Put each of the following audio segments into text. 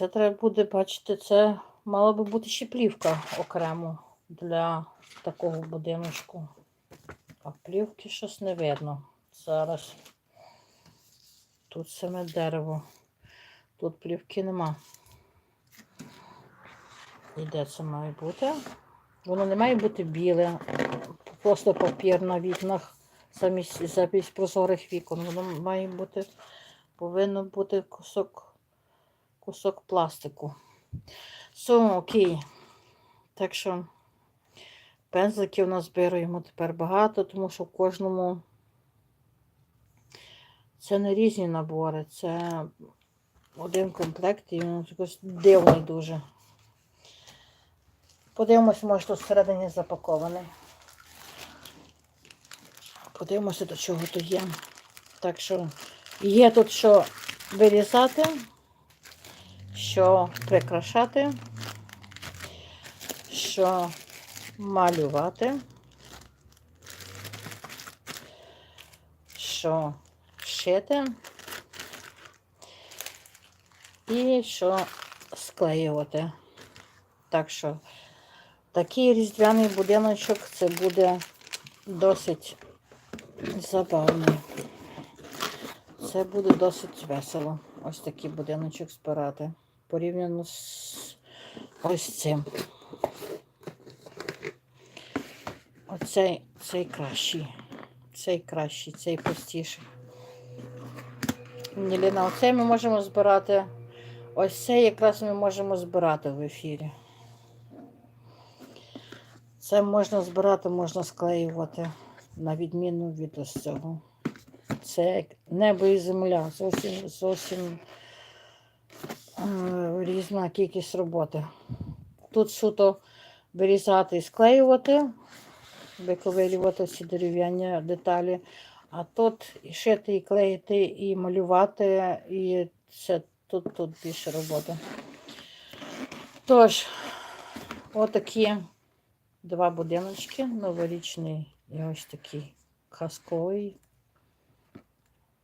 це треба буде, бачите, це мала би бути ще плівка окремо для такого будиночку. А плівки щось не видно. Зараз. Тут саме дерево. Тут плівки нема. І де це має бути? Воно не має бути біле, просто папір на вікнах замість, замість прозорих вікон. Воно має бути, повинно бути кусок, кусок пластику. Все, окей. Так що пензликів назбираємо тепер багато, тому що в кожному це не різні набори, це один комплект і він якось дивний дуже. Подивимося, може тут всередині запакований. Подивимося, до чого тут є. Так що є тут що вирізати, що прикрашати, що малювати, що шити і що склеювати. Так що такий різдвяний будиночок це буде досить забавний. Це буде досить весело. Ось такий будиночок збирати. Порівняно з ось цим. Оцей цей кращий. Цей кращий, цей простіший. Ні, Ліна, оцей ми можемо збирати. Ось цей якраз ми можемо збирати в ефірі. Це можна збирати, можна склеювати, на відміну від ось цього. Це небо і земля. Зовсім зовсім різна кількість роботи. Тут суто вирізати і склеювати, виковирювати всі дерев'яні деталі. А тут і шити, і клеїти, і малювати, і це тут, тут більше роботи. Тож, отакі два будиночки, новорічний і ось такий казковий.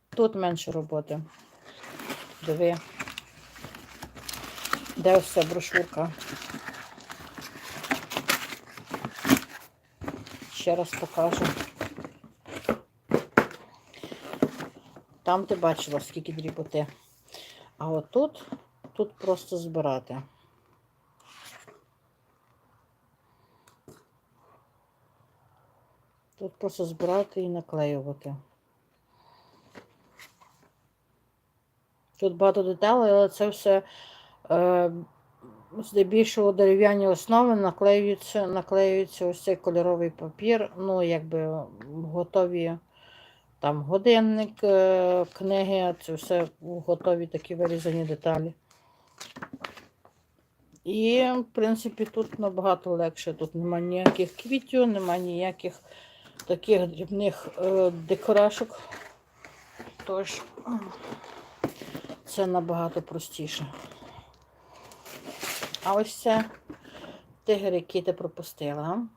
Тут менше роботи. Диви. Де все брошурка? Ще раз покажу. Там ти бачила, скільки дріботи. А от тут, просто збирати. Тут просто збирати і наклеювати. Тут багато деталей, але це все здебільшого дерев'яні основи наклеюються, наклеюється ось цей кольоровий папір, ну, якби готові там годинник, е, книги, це все готові такі вирізані деталі. І, в принципі, тут набагато легше. Тут немає ніяких квітів, немає ніяких таких дрібних е, декорашок. Тож це набагато простіше. А ось це тигр, який ти пропустила.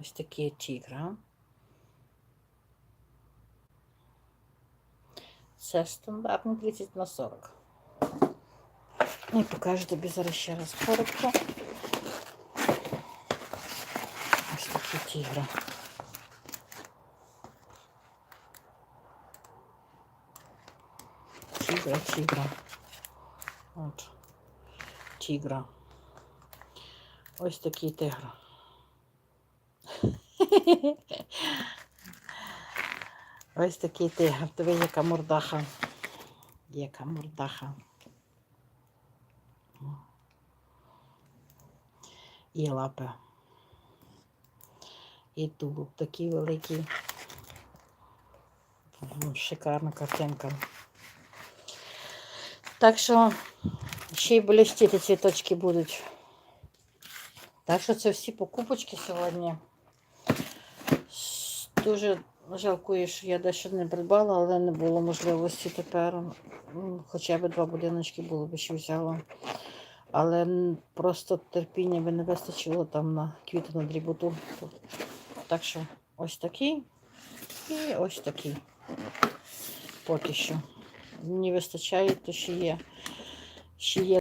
Ось такий тігра. Це стандартний 30 на 40. І покажу тобі зараз ще раз коротко. Ось такі тігри. Тігра, тігра. От. Тігра. Ось такий тигр. Ось такий тигр. Диви, яка мордаха. Яка мордаха. І лапи. І тулуб такий великий. Шикарна картинка. Так що ще й блістіти цвіточки будуть. Так що це всі покупочки сьогодні. Дуже жалкую, що я дещо не придбала, але не було можливості тепер. Хоча б два будиночки було б ще взяла. Але просто терпіння би не вистачило там на квіти на дріботу. Так що ось такий і ось такий. Поки що. Мені вистачає, то ще є. Ще є